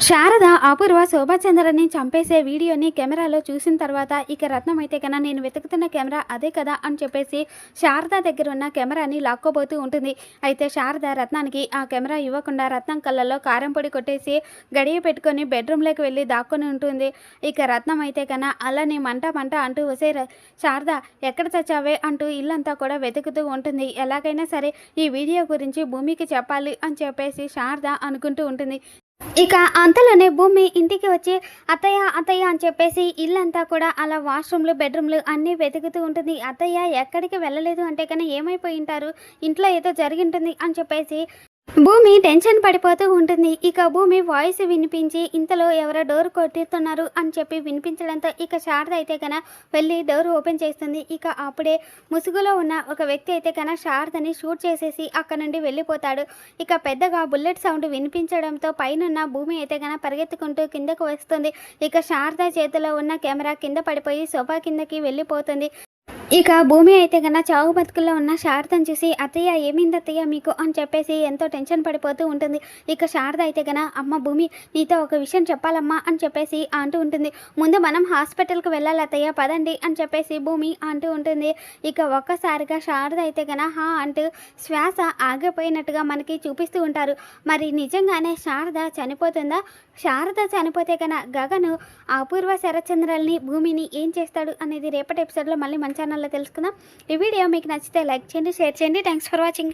శారద అపూర్వ శోభాచంద్రని చంపేసే వీడియోని కెమెరాలో చూసిన తర్వాత ఇక రత్నం అయితే కన్నా నేను వెతుకుతున్న కెమెరా అదే కదా అని చెప్పేసి శారద దగ్గర ఉన్న కెమెరాని లాక్కోబోతూ ఉంటుంది. అయితే శారద రత్నానికి ఆ కెమెరా ఇవ్వకుండా రత్నం కళ్ళలో కారం పొడి కొట్టేసి గడియ పెట్టుకొని బెడ్రూమ్లోకి వెళ్ళి దాక్కొని ఉంటుంది. ఇక రత్నం అయితే కన్నా అలానే మంట మంట అంటూ వసే ర- శారద ఎక్కడ చచ్చావే? అంటూ ఇల్లంతా కూడా వెతుకుతూ ఉంటుంది. ఎలాగైనా సరే ఈ వీడియో గురించి భూమికి చెప్పాలి అని చెప్పేసి శారద అనుకుంటూ ఉంటుంది. ఇక అంతలోనే భూమి ఇంటికి వచ్చి అత్తయ్య అత్తయ్య అని చెప్పేసి ఇల్లంతా కూడా అలా వాష్రూమ్లు బెడ్రూమ్లు అన్నీ వెతుకుతూ ఉంటుంది. అత్తయ్య ఎక్కడికి వెళ్ళలేదు? అంటే కానీ ఏమైపోయి ఉంటారు? ఇంట్లో ఏదో జరిగి ఉంటుంది అని చెప్పేసి భూమి టెన్షన్ పడిపోతూ ఉంటుంది. ఇక భూమి వాయిస్ వినిపించి ఇంతలో ఎవరో డోర్ కొట్టిస్తున్నారు అని చెప్పి వినిపించడంతో ఇక శారద అయితే కన వెళ్ళి డోర్ ఓపెన్ చేస్తుంది. ఇక అప్పుడే ముసుగులో ఉన్న ఒక వ్యక్తి అయితే కన శారదని షూట్ చేసేసి అక్కడ నుండి వెళ్ళిపోతాడు. ఇక పెద్దగా బుల్లెట్ సౌండ్ వినిపించడంతో పైనున్న భూమి అయితే కన పరిగెత్తుకుంటూ కిందకు వస్తుంది. ఇక శారద చేతిలో ఉన్న కెమెరా కింద పడిపోయి సోఫా కిందకి వెళ్ళిపోతుంది. ఇక భూమి అయితే కన్నా చావు బతుకుల్లో ఉన్న శారదను చూసి అత్తయ్య ఏమైంది అత్తయ్య మీకు? అని చెప్పేసి ఎంతో టెన్షన్ పడిపోతూ ఉంటుంది. ఇక శారద అయితే కన్నా అమ్మ భూమి నీతో ఒక విషయం చెప్పాలమ్మా అని చెప్పేసి అంటూ ఉంటుంది. ముందు మనం హాస్పిటల్కి వెళ్ళాలి అత్తయ్య పదండి అని చెప్పేసి భూమి అంటూ ఉంటుంది. ఇక ఒక్కసారిగా శారద అయితే కన్నా హా అంటూ శ్వాస ఆగిపోయినట్టుగా మనకి చూపిస్తూ ఉంటారు. మరి నిజంగానే శారద చనిపోతుందా? శారద చనిపోతే కన్నా గగను అపూర్వ శరత్చంద్రల్ని భూమిని ఏం చేస్తాడు అనేది రేపటి ఎపిసోడ్లో మళ్ళీ మన ఛానల్లో తెలుసుకుందాం. ఈ వీడియో మీకు నచ్చితే లైక్ చేయండి షేర్ చేయండి. Thanks for watching